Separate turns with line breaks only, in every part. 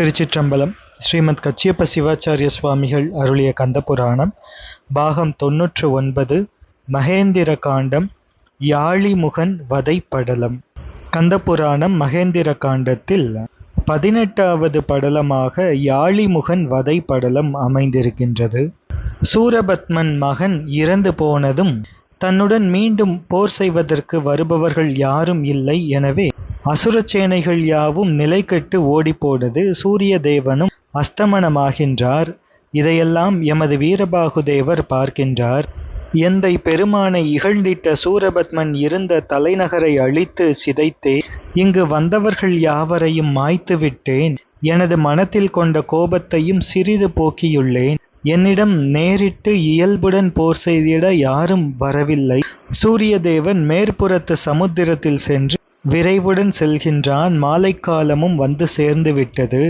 திருச்சிற்றம்பலம் ஸ்ரீமத் கச்சியப்ப சிவாச்சாரிய சுவாமிகள் அருளிய கந்தபுராணம் பாகம் தொன்னூற்று ஒன்பது மகேந்திர காண்டம் யாழிமுகன் வதை படலம் கந்தபுராணம் மகேந்திர காண்டத்தில் பதினெட்டாவது படலமாக யாழிமுகன் வதை படலம் அமைந்திருக்கின்றது. சூரபத்மன் மகன் இறந்து போனதும் தன்னுடன் மீண்டும் போர் செய்வதற்கு வருபவர்கள் யாரும் இல்லை எனவே அசுரச்சேனைகள் யாவும் நிலைகெட்டு ஓடிப்போனது சூரிய தேவனும் அஸ்தமனமாகின்றார். இதையெல்லாம் எமது வீரபாகுதேவர் பார்க்கின்றார். எந்தை பெருமானை இகழ்ந்திட்ட சூரபத்மன் இருந்த தலைநகரை அழித்து சிதைத்தே இங்கு வந்தவர்கள் யாவரையும் மாய்த்து விட்டேன். எனது மனத்தில் கொண்ட கோபத்தையும் சிறிது போக்கியுள்ளேன். என்னிடம் நேரிட்டு இயல்புடன் போர் செய்திட யாரும் வரவில்லை. சூரியதேவன் மேற்புறத்து சமுத்திரத்தில் சென்று விரைவுடன் செல்கின்றான். மாலைக்காலமும் வந்து சேர்ந்து விட்டது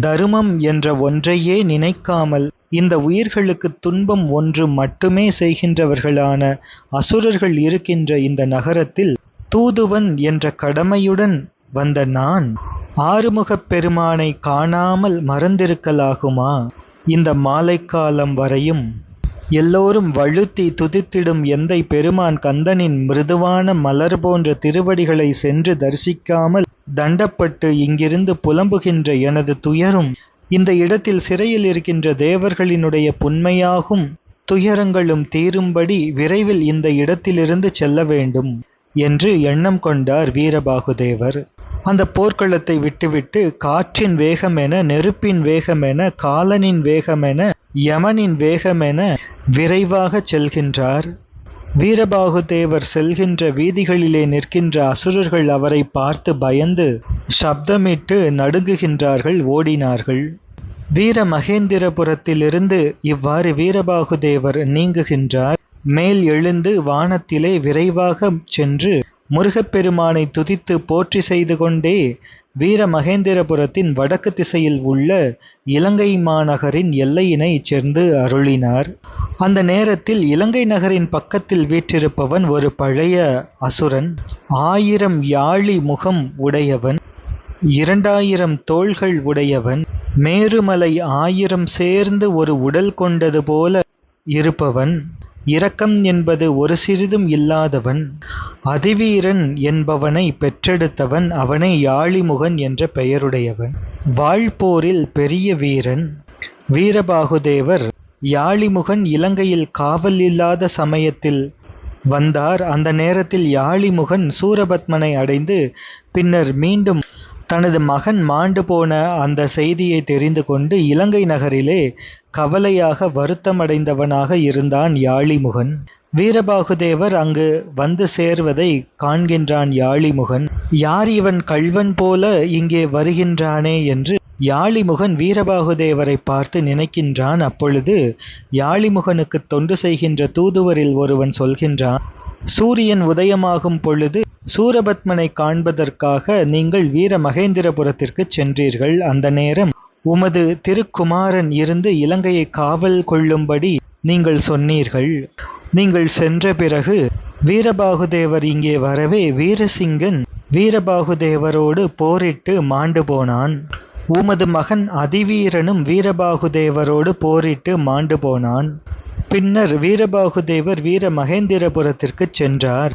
தருமம் என்ற ஒன்றையே நினைக்காமல் இந்த உயிர்களுக்கு துன்பம் ஒன்று மட்டுமே செய்கின்றவர்களான அசுரர்கள் இருக்கின்ற இந்த நகரத்தில் தூதுவன் என்ற கடமையுடன் வந்த நான் ஆறுமுகப் பெருமானை காணாமல் மறந்திருக்கலாகுமா? இந்த மாலைக்காலம் வரையும் எல்லோரும் வழுத்தி துதித்திடும் எந்தை பெருமான் கந்தனின் மிருதுவான மலர் போன்ற திருவடிகளை சென்று தரிசிக்காமல் தண்டப்பட்டு இங்கிருந்து புலம்புகின்ற எனது துயரும் இந்த இடத்தில் சிறையில் இருக்கின்ற தேவர்களினுடைய புன்மையாகும் துயரங்களும் தீரும்படி விரைவில் இந்த இடத்திலிருந்து செல்ல வேண்டும் என்று எண்ணம் கொண்டார் வீரபாகுதேவர். அந்த போர்க்களத்தை விட்டுவிட்டு காற்றின் வேகமென நெருப்பின் வேகமென காலனின் வேகமென யமனின் வேகமென விரைவாகச் செல்கின்றார். வீரபாகுதேவர் செல்கின்ற வீதிகளிலே நிற்கின்ற அசுரர்கள் அவரை பார்த்து பயந்து சப்தமிட்டு நடுங்குகின்றார்கள் ஓடினார்கள். வீர மகேந்திரபுரத்திலிருந்து இவ்வாறு வீரபாகுதேவர் நீங்குகின்றார். மேல் எழுந்து வானத்திலே விரைவாக சென்று முருகப்பெருமானை துதித்து போற்றி செய்து கொண்டே வீர மகேந்திரபுரத்தின் வடக்கு திசையில் உள்ள இலங்கை மாநகரின் எல்லையினை சேர்ந்து அருளினார். அந்த நேரத்தில் இலங்கை நகரின் பக்கத்தில் வீற்றிருப்பவன் ஒரு பழைய அசுரன். ஆயிரம் யாழி முகம் உடையவன். இரண்டாயிரம் தோள்கள் உடையவன். மேருமலை ஆயிரம் சேர்ந்து ஒரு உடல் கொண்டது போல இருப்பவன். இரக்கம் என்பது ஒரு சிறிதும் இல்லாதவன் அதிவீரன் என்பவனை பெற்றெடுத்தவன் அவனை யாழிமுகன் என்ற பெயருடையவன். வாழ்போரில் பெரிய வீரன் வீரபாகுதேவர் யாழிமுகன் இலங்கையில் காவல் இல்லாத சமயத்தில் வந்தார். அந்த நேரத்தில் யாழிமுகன் சூரபத்மனை அடைந்து பின்னர் மீண்டும் தனது மகன் மாண்டு போன அந்த செய்தியை தெரிந்து கொண்டு இலங்கை நகரிலே கவலையாக வருத்தமடைந்தவனாக இருந்தான் யாழிமுகன். வீரபாகுதேவர் அங்கு வந்து சேர்வதை காண்கின்றான் யாழிமுகன். யார் இவன் கள்வன் போல இங்கே வருகின்றானே? என்று யாழிமுகன் வீரபாகுதேவரை பார்த்து நினைக்கின்றான். அப்பொழுது யாழிமுகனுக்கு தொண்டு செய்கின்ற தூதுவரில் ஒருவன் சொல்கின்றான் சூரியன் உதயமாகும் பொழுது சூரபத்மனை காண்பதற்காக நீங்கள் வீர மகேந்திரபுரத்திற்கு சென்றீர்கள். அந்த நேரம் உமது திருக்குமாரன் இருந்து இலங்கையை காவல் கொள்ளும்படி நீங்கள் சொன்னீர்கள். நீங்கள் சென்ற பிறகு வீரபாகுதேவர் இங்கே வரவே வீரசிங்கன் வீரபாகுதேவரோடு போரிட்டு மாண்டு போனான். உமது மகன் அதிவீரனும் வீரபாகுதேவரோடு போரிட்டு மாண்டு போனான். பின்னர் வீரபாகுதேவர் வீர மகேந்திரபுரத்திற்கு சென்றார்.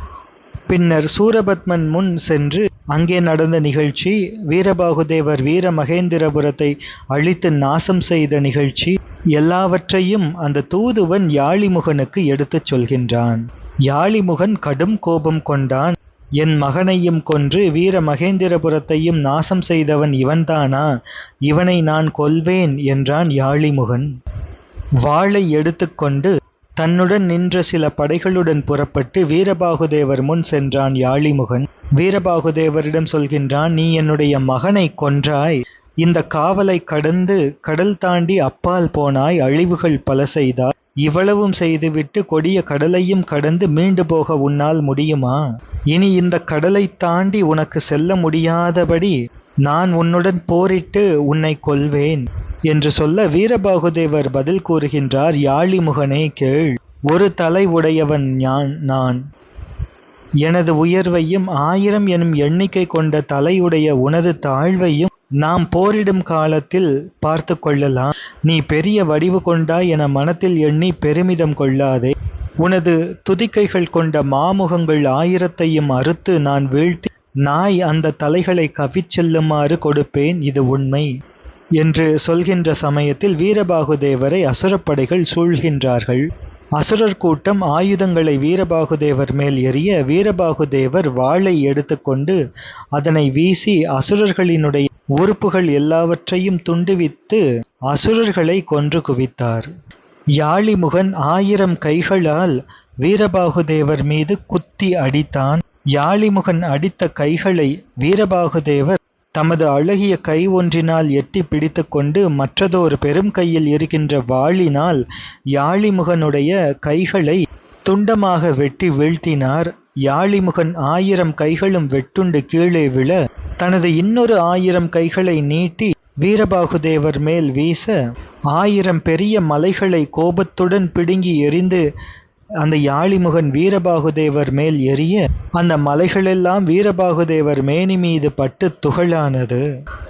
பின்னர் சூரபத்மன் முன் சென்று அங்கே நடந்த நிகழ்ச்சி வீரபாகுதேவர் வீர மகேந்திரபுரத்தை அழித்து நாசம் செய்த நிகழ்ச்சி எல்லாவற்றையும் அந்த தூதுவன் யாழிமுகனுக்கு எடுத்துச் சொல்கின்றான். யாழிமுகன் கடும் கோபம் கொண்டான். என் மகனையும் கொன்று வீர மகேந்திரபுரத்தையும் நாசம் செய்தவன் இவன்தானா? இவனை நான் கொல்வேன் என்றான் யாழிமுகன். வாளை எடுத்துக்கொண்டு தன்னுடன் நின்ற சில படைகளுடன் புறப்பட்டு வீரபாகுதேவர் முன் சென்றான் யாழிமுகன். வீரபாகுதேவரிடம் சொல்கின்றான் நீ என்னுடைய மகனை கொன்றாய். இந்த காவலை கடந்து கடல் தாண்டி அப்பால் போனாய் அழிவுகள் பல செய்தாய். இவ்வளவும் செய்துவிட்டு கொடிய கடலையும் கடந்து மீண்டு போக உன்னால் முடியுமா? இனி இந்த கடலை தாண்டி உனக்கு செல்ல முடியாதபடி நான் உன்னுடன் போரிட்டு உன்னை கொல்வேன். என்று சொல்ல வீரபாகுதேவர் பதில் கூறுகின்றார் யாழிமுகனே கேள். ஒரு தலை உடையவன் யான் நான். எனது உயர்வையும் ஆயிரம் எனும் எண்ணிக்கை கொண்ட தலையுடைய உனது தாழ்வையும் நாம் போரிடும் காலத்தில் பார்த்து கொள்ளலாம். நீ பெரிய வடிவு கொண்டாய் என மனத்தில் எண்ணி பெருமிதம் கொள்ளாதே. உனது துதிக்கைகள் கொண்ட மாமுகங்கள் ஆயிரத்தையும் அறுத்து நான் வீழ்த்தி நாய் அந்த தலைகளை கவிச் செல்லுமாறு கொடுப்பேன். இது உண்மை. என்று சொல்கின்ற சமயத்தில் வீரபாகுதேவரை அசுரப்படைகள் சூழ்கின்றார்கள். அசுரர் கூட்டம் ஆயுதங்களை வீரபாகுதேவர் மேல் எறிய வீரபாகுதேவர் வாளை எடுத்துக்கொண்டு அதனை வீசி அசுரர்களினுடைய உறுப்புகள் எல்லாவற்றையும் துண்டுவித்து அசுரர்களை கொன்று குவித்தார். யாழிமுகன் ஆயிரம் கைகளால் வீரபாகுதேவர் மீது குத்தி அடித்தான். யாழிமுகன் அடித்த கைகளை வீரபாகுதேவர் தமது அழகிய கை ஒன்றினால் எட்டி பிடித்துக்கொண்டு மற்றதொரு பெரும் கையில் இருக்கின்ற வாளினால் யாழிமுகனுடைய கைகளை துண்டமாக வெட்டி வீழ்த்தினார். யாழிமுகன் ஆயிரம் கைகளும் வெட்டுண்டு கீழே விழ தனது இன்னொரு ஆயிரம் கைகளை நீட்டி வீரபாகுதேவர் மேல் வீச ஆயிரம் பெரிய மலைகளை கோபத்துடன் பிடுங்கி எறிந்து அந்த யாழிமுகன் வீரபாகுதேவர் மேல் எரிய அந்த மலைகளெல்லாம் வீரபாகுதேவர் மேனி மீது பட்டு துகளானது.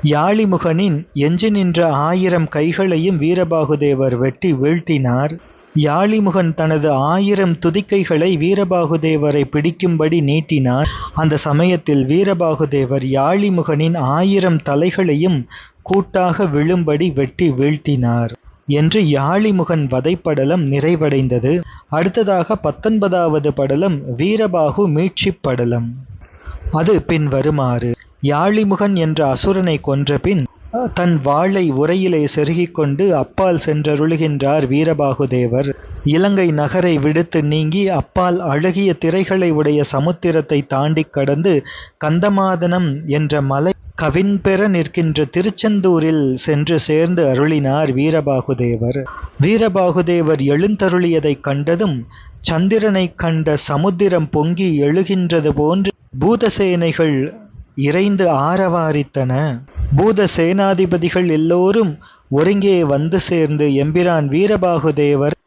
யாழிமுகனின் எஞ்சி நின்ற ஆயிரம் கைகளையும் வீரபாகுதேவர் வெட்டி வீழ்த்தினார். யாழிமுகன் தனது ஆயிரம் துதிக்கைகளை வீரபாகுதேவரை பிடிக்கும்படி நீட்டினார். அந்த சமயத்தில் வீரபாகுதேவர் யாழிமுகனின் ஆயிரம் தலைகளையும் கூட்டாக விழும்படி வெட்டி வீழ்த்தினார். என்று யாழிமுகன் வதைப்படலம் நிறைவடைந்தது. அடுத்ததாக பத்தொன்பதாவது படலம் வீரபாகு மீட்சிப் படலம் அது பின் வருமாறு. யாழிமுகன் என்ற அசுரனை கொன்ற பின் தன் வாளை உரையிலே செருகிக் கொண்டு அப்பால் சென்றருளுகின்றார் வீரபாகுதேவர். இலங்கை நகரை விடுத்து நீங்கி அப்பால் அழகிய திரைகளை உடைய சமுத்திரத்தை தாண்டி கடந்து கந்தமாதனம் என்ற மலை கவின்பெற நிற்கின்ற திருச்செந்தூரில் சென்று சேர்ந்து அருளினார் வீரபாகுதேவர். வீரபாகுதேவர் எழுந்தருளியதைக் கண்டதும் சந்திரனைக் கண்ட சமுத்திரம் பொங்கி எழுகின்றது போன்று பூதசேனைகள் இறைந்து ஆரவாரித்தன. பூத சேனாதிபதிகள் எல்லோரும் ஒருங்கே வந்து சேர்ந்து எம்பிரான் வீரபாகுதேவர்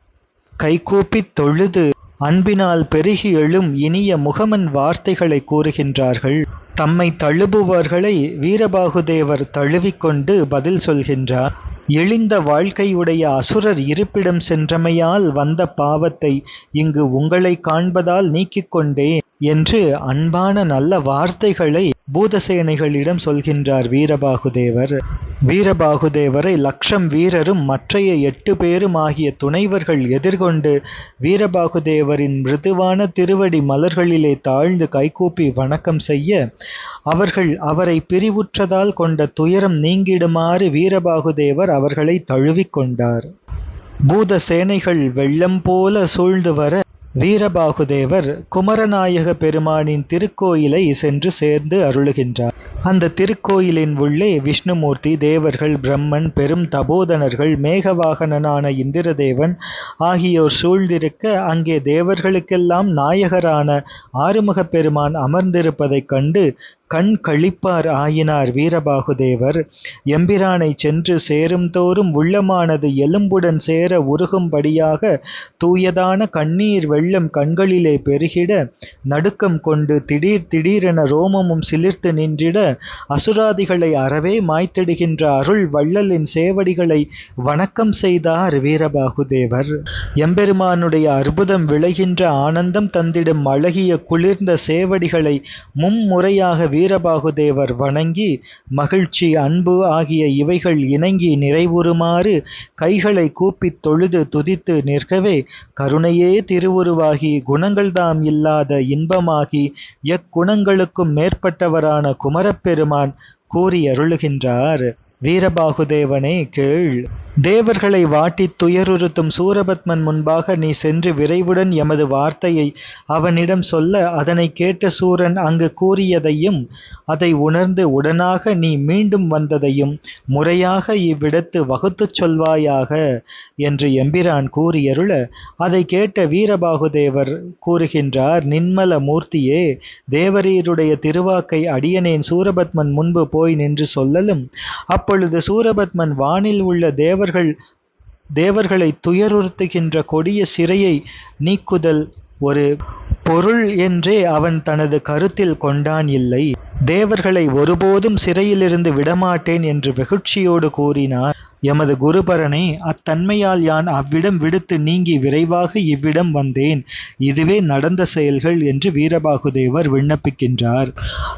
கைகூப்பித் தொழுது அன்பினால் பெருகி எழும் இனிய முகமன் வார்த்தைகளை கூறுகின்றார்கள். தம்மை தழுபுவர்களை வீரபாகுதேவர் தழுவிக்கொண்டு பதில் சொல்கின்றார். எளிந்த வாழ்க்கையுடைய அசுரர் இருப்பிடம் சென்றமையால் வந்த பாவத்தை இங்கு உங்களை காண்பதால் நீக்கிக் கொண்டேன். என்று அன்பான நல்ல வார்த்தைகளை பூதசேனைகளிடம் சொல்கின்றார் வீரபாகுதேவர். வீரபாகுதேவரை லக்ஷம் வீரரும் மற்றைய எட்டு பேரும் ஆகிய துணைவர்கள் எதிர்கொண்டு வீரபாகுதேவரின் மிருதுவான திருவடி மலர்களிலே தாழ்ந்து கைகூப்பி வணக்கம் செய்ய அவர்கள் அவரை பிரிவுற்றதால் கொண்ட துயரம் நீங்கிடுமாறு வீரபாகுதேவர் அவர்களை தழுவிக்கொண்டார். பூத சேனைகள் வெள்ளம் போல சூழ்ந்து வர வீரபாகுதேவர் குமரநாயக பெருமானின் திருக்கோயிலை சென்று சேர்ந்து அருளுகின்றார். அந்த திருக்கோயிலின் உள்ளே விஷ்ணுமூர்த்தி தேவர்கள் பிரம்மன் பெரும் தபோதனர்கள் மேகவாகனனான இந்திரதேவன் ஆகியோர் சூழ்ந்திருக்க அங்கே தேவர்களுக்கெல்லாம் நாயகரான ஆறுமுகப் பெருமான் அமர்ந்திருப்பதைக் கண்டு கண் கழிப்பார் ஆயினார் வீரபாகுதேவர். எம்பிரானை சென்று சேரும் தோறும் உள்ளமானது எலும்புடன் சேர உருகும்படியாக தூயதான கண்ணீர் வெள்ளம் கண்களிலே பெருகிட நடுக்கம் கொண்டு திடீர் திடீரென ரோமமும் சிலிர்த்து நின்றிட அசுராதிகளை அறவே மாய்த்திடுகின்ற அருள் வள்ளலின் சேவடிகளை வணக்கம் செய்தார் வீரபாகுதேவர். எம்பெருமானுடைய அற்புதம் விளைகின்ற ஆனந்தம் தந்திடும் அழகிய குளிர்ந்த சேவடிகளை மும்முறையாக வீரபாகுதேவர் வணங்கி மகிழ்ச்சி அன்பு ஆகிய இவைகள் இணங்கி நிறைவுறுமாறு கைகளை கூப்பித் தொழுது துதித்து நிற்கவே கருணையே திருவுருவாகி குணங்கள்தாம் இல்லாத இன்பமாகி எக்குணங்களுக்கும் மேற்பட்டவரான குமரப்பெருமான் கூறி அருளுகின்றார் வீரபாகுதேவனே கேள். தேவர்களை வாட்டித் துயருறுத்தும் சூரபத்மன் முன்பாக நீ சென்று விரைவுடன் எமது வார்த்தையை அவனிடம் சொல்ல அதனை கேட்ட சூரன் அங்கு கூறியதையும் அதை உணர்ந்து உடனாக நீ மீண்டும் வந்ததையும் முறையாக இவ்விடத்து வகுத்துச் சொல்வாயாக என்று எம்பிரான் கூறியருள அதை கேட்ட வீரபாகுதேவர் கூறுகின்றார் நின்மல மூர்த்தியே தேவரீருடைய திருவாக்கை அடியனேன் சூரபத்மன் முன்பு போய் நின்று சொல்லலும் அப்பொழுது சூரபத்மன் வானில் உள்ள தேவ தேவர்கள் தேவர்களை துயருறுத்துகின்ற கொடிய சிறையை நீக்குதல் ஒரு பொருள் என்றே அவன் தனது கருத்தில் கொண்டான் இல்லை. தேவர்களை ஒருபோதும் சிறையிலிருந்து விடமாட்டேன் என்று வெகுட்சியோடு கூறினார். எமது குருபரனே அத்தன்மையால் யான் அவ்விடம் விடுத்து நீங்கி விரைவாக இவ்விடம் வந்தேன். இதுவே நடந்த செயல்கள் என்று வீரபாகுதேவர் விண்ணப்பிக்கின்றார்.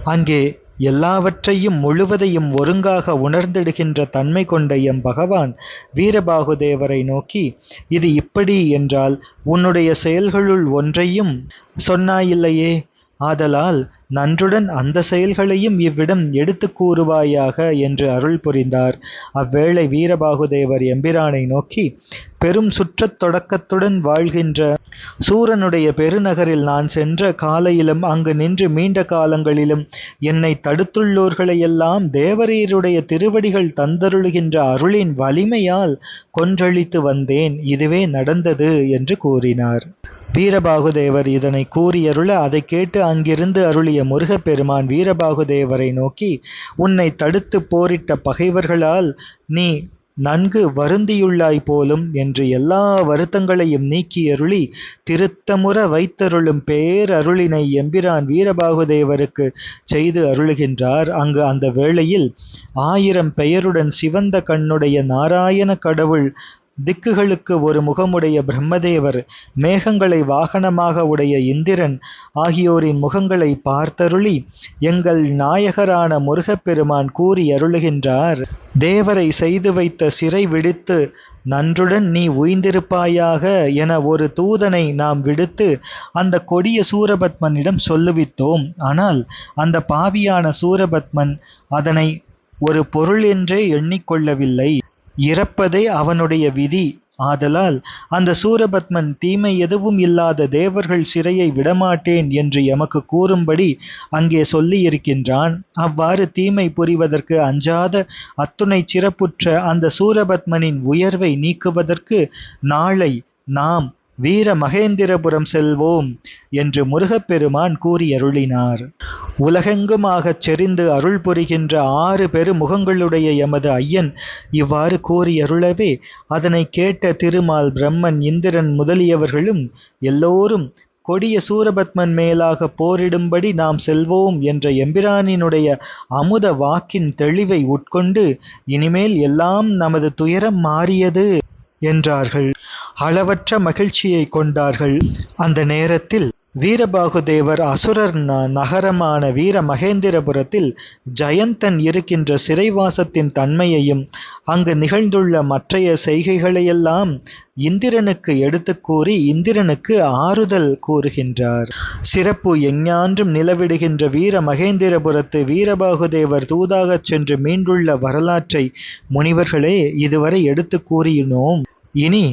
அங்கே எல்லாவற்றையும் முழுவதையும் ஒருங்காக உணர்ந்திடுகின்ற தன்மை கொண்ட எம் பகவான் வீரபாகுதேவரை நோக்கி இது இப்படி என்றால் உன்னுடைய செயல்களுள் ஒன்றையும் சொன்னாயில்லையே? ஆதலால் நன்றுடன் அந்த செயல்களையும் இவ்விடம் எடுத்து கூறுவாயாக என்று அருள் புரிந்தார். அவ்வேளை வீரபாகுதேவர் எம்பிரானை நோக்கி பெரும் சுற்றத் தொடக்கத்துடன் வாழ்கின்ற சூரனுடைய பெருநகரில் நான் சென்ற காலையிலும் அங்கு நின்று மீண்ட காலங்களிலும் என்னை தடுத்துள்ளோர்களையெல்லாம் தேவரீருடைய திருவடிகள் தந்தருளுகின்ற அருளின் வலிமையால் கொன்றழித்து வந்தேன். இதுவே நடந்தது என்று கூறினார். வீரபாகுதேவர் இதனை கூறியருள அதை கேட்டு அங்கிருந்து அருளிய முருகப்பெருமான் வீரபாகுதேவரை நோக்கி உன்னை தடுத்து போரிட்ட பகைவர்களால் நீ நன்கு வருந்தியுள்ளாய் போலும் என்று எல்லா வருத்தங்களையும் நீக்கியருளி திருத்தமுற வைத்தருளும் பேரருளினை எம்பிரான் வீரபாகுதேவருக்கு செய்து அருளுகின்றார். அங்கு அந்த வேளையில் ஆயிரம் பெயருடன் சிவந்த கண்ணுடைய நாராயண கடவுள் திக்குகளுக்கு ஒரு முகமுடைய பிரம்மதேவர் மேகங்களை வாகனமாக உடைய இந்திரன் ஆகியோரின் முகங்களை பார்த்தருளி எங்கள் நாயகரான முருகப்பெருமான் கூறி அருளுகின்றார். தேவரை செய்து வைத்த சிறை விடுத்து நன்றுடன் நீ உய்ந்திருப்பாயாக என ஒரு தூதனை நாம் விடுத்து அந்த கொடிய சூரபத்மனிடம் சொல்லுவித்தோம். ஆனால் அந்த பாவியான சூரபத்மன் அதனை ஒரு பொருள் என்றே எண்ணிக்கொள்ளவில்லை. இறப்பதே அவனுடைய விதி. ஆதலால் அந்த சூரபத்மன் தீமை எதுவும் இல்லாத தேவர்கள் சிறையை விடமாட்டேன் என்று எமக்கு கூறும்படி அங்கே சொல்லியிருக்கின்றான். அவ்வாறு தீமை புரிவதற்கு அஞ்சாத அத்துணை சிறப்புற்ற அந்த சூரபத்மனின் உயர்வை நீக்குவதற்கு நாளை நாம் வீர மகேந்திரபுரம் செல்வோம் என்று முருகப்பெருமான் கூறியருளினார். உலகெங்குமாகச் செறிந்து அருள் புரிகின்ற ஆறு பெருமுகங்களுடைய எமது ஐயன் இவ்வாறு கூறியருளவே அதனை கேட்ட திருமால் பிரம்மன் இந்திரன் முதலியவர்களும் எல்லோரும் கொடிய சூரபத்மன் மேலாக போரிடும்படி நாம் செல்வோம் என்ற எம்பிரானினுடைய அமுத வாக்கின் தெளிவை உட்கொண்டு இனிமேல் எல்லாம் நமது துயரம் மாறியது என்றார்கள். அளவற்ற மகிழ்ச்சியை கொண்டார்கள். அந்த நேரத்தில் வீரபாகுதேவர் அசுரர் நகரமான வீர மகேந்திரபுரத்தில் ஜெயந்தன் இருக்கின்ற சிறைவாசத்தின் தன்மையையும் அங்கு நிகழ்ந்துள்ள மற்றைய செய்கைகளையெல்லாம் இந்திரனுக்கு எடுத்து கூறி இந்திரனுக்கு ஆறுதல் கூறுகின்றார். சிறப்பு எஞ்ஞான்றும் நிலவிடுகின்ற வீர மகேந்திரபுரத்து வீரபாகுதேவர் தூதாகச் சென்று மீண்டுள்ள வரலாற்றை முனிவர்களே இதுவரை எடுத்து கூறினோம். இனி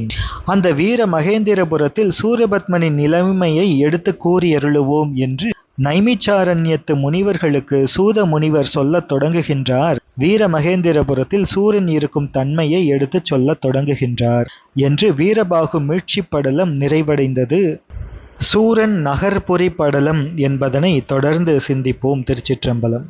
அந்த வீர மகேந்திரபுரத்தில் சூரபத்மனின் நிலைமையை எடுத்து கூறியருளுவோம் என்று நைமிச்சாரண்யத்து முனிவர்களுக்கு சூத முனிவர் சொல்லத் தொடங்குகின்றார். வீர மகேந்திரபுரத்தில் சூரன் இருக்கும் தன்மையை எடுத்துச் சொல்லத் தொடங்குகின்றார் என்று வீரபாகு மீழ்ச்சி படலம் நிறைவடைந்தது. சூரன் நகர்புரி படலம் என்பதனை தொடர்ந்து சிந்திப்போம் திருச்சிற்றம்பலம்.